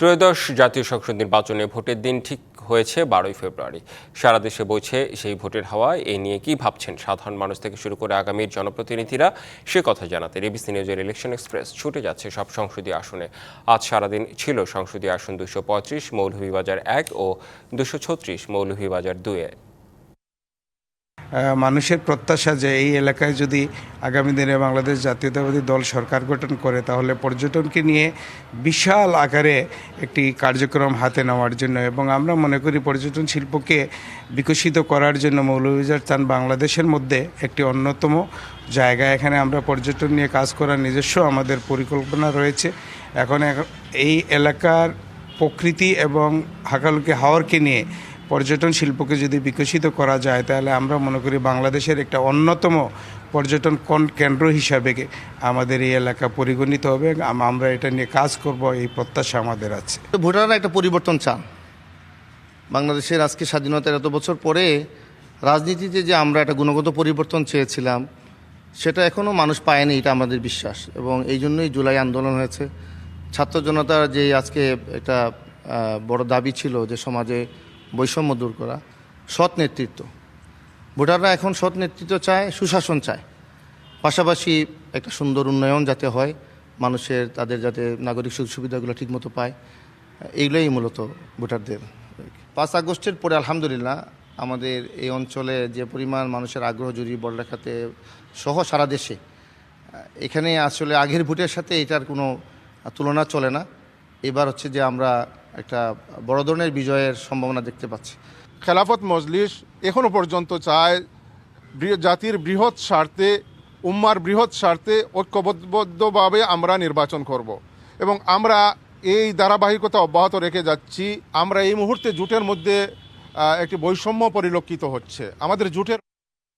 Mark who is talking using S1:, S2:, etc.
S1: ত্রয়োদশ জাতীয় সংসদ নির্বাচনে ভোটের দিন ঠিক হয়েছে বারোই ফেব্রুয়ারি। সারা দেশে বইছে সেই ভোটের হাওয়া। এ নিয়ে কি ভাবছেন সাধারণ মানুষ থেকে শুরু করে আগামীর জনপ্রতিনিধিরা? সে কথা জানাতে এবিসি নিউজের ইলেকশন এক্সপ্রেস ছুটে যাচ্ছে সব সংসদীয় আসনে। আজ সারাদিন ছিল সংসদীয় আসন দুশো পঁয়ত্রিশ, মৌলভীবাজার এক ও দুশো ছত্রিশ, মৌলভীবাজার দুয়ে
S2: মানুষের প্রত্যাশা যে এই এলাকায় যদি আগামী দিনে বাংলাদেশ জাতীয়তাবাদী দল সরকার গঠন করে, তাহলে পর্যটনকে নিয়ে বিশাল আকারে একটি কার্যক্রম হাতে নেওয়ার জন্য এবং আমরা মনে করি পর্যটন শিল্পকে বিকশিত করার জন্য মৌলভীবাজার স্থান বাংলাদেশের মধ্যে একটি অন্যতম জায়গা। এখানে আমরা পর্যটন নিয়ে কাজ করার নিজস্ব আমাদের পরিকল্পনা রয়েছে। এখন এই এলাকার প্রকৃতি এবং হাকালুকি হাওয়ারকে নিয়ে পর্যটন শিল্পকে যদি বিকশিত করা যায়, তাহলে আমরা মনে করি বাংলাদেশের একটা অন্যতম পর্যটন কন- কেন্দ্র হিসাবে আমাদের এই এলাকা পরিগণিত হবে আমরা এটা নিয়ে কাজ করব, এই প্রত্যাশা আমাদের আছে।
S3: ভোটাররা একটা পরিবর্তন চান। বাংলাদেশের আজকে স্বাধীনতার এত বছর পরে রাজনীতিতে যে আমরা একটা গুণগত পরিবর্তন চেয়েছিলাম, সেটা এখনও মানুষ পায়নি, এটা আমাদের বিশ্বাস। এবং এই জন্যই জুলাই আন্দোলন হয়েছে। ছাত্র জনতার যে আজকে একটা বড় দাবি ছিল যে সমাজে বৈষম্য দূর করা, সৎ নেতৃত্ব। ভোটাররা এখন সৎ নেতৃত্ব চায়, সুশাসন চায়। পাশাপাশি একটা সুন্দর উন্নয়ন যাতে হয়, মানুষের, তাদের যাতে নাগরিক সুযোগ সুবিধাগুলো ঠিকমতো পায়, এইগুলোই মূলত ভোটারদের। পাঁচ আগস্টের পরে আলহামদুলিল্লাহ, আমাদের এই অঞ্চলে যে পরিমাণ মানুষের আগ্রহ জুড়ি বড়লেখাতে সহ সারা দেশে, এখানে আসলে আগের ভোটের সাথে এটার কোনো তুলনা চলে না। এবার হচ্ছে যে আমরা একটা বড় ধরনের বিজয়ের সম্ভাবনা দেখতে পাচ্ছি।
S4: খেলাফত মজলিস এখনও পর্যন্ত চায় জাতির বৃহৎ স্বার্থে, উম্মার বৃহৎ স্বার্থে ঐক্যবদ্ধভাবে আমরা নির্বাচন করব। এবং আমরা এই ধারাবাহিকতা অব্যাহত রেখে যাচ্ছি। আমরা এই মুহূর্তে জুটের মধ্যে একটি বৈষম্য পরিলক্ষিত হচ্ছে। আমাদের জোটের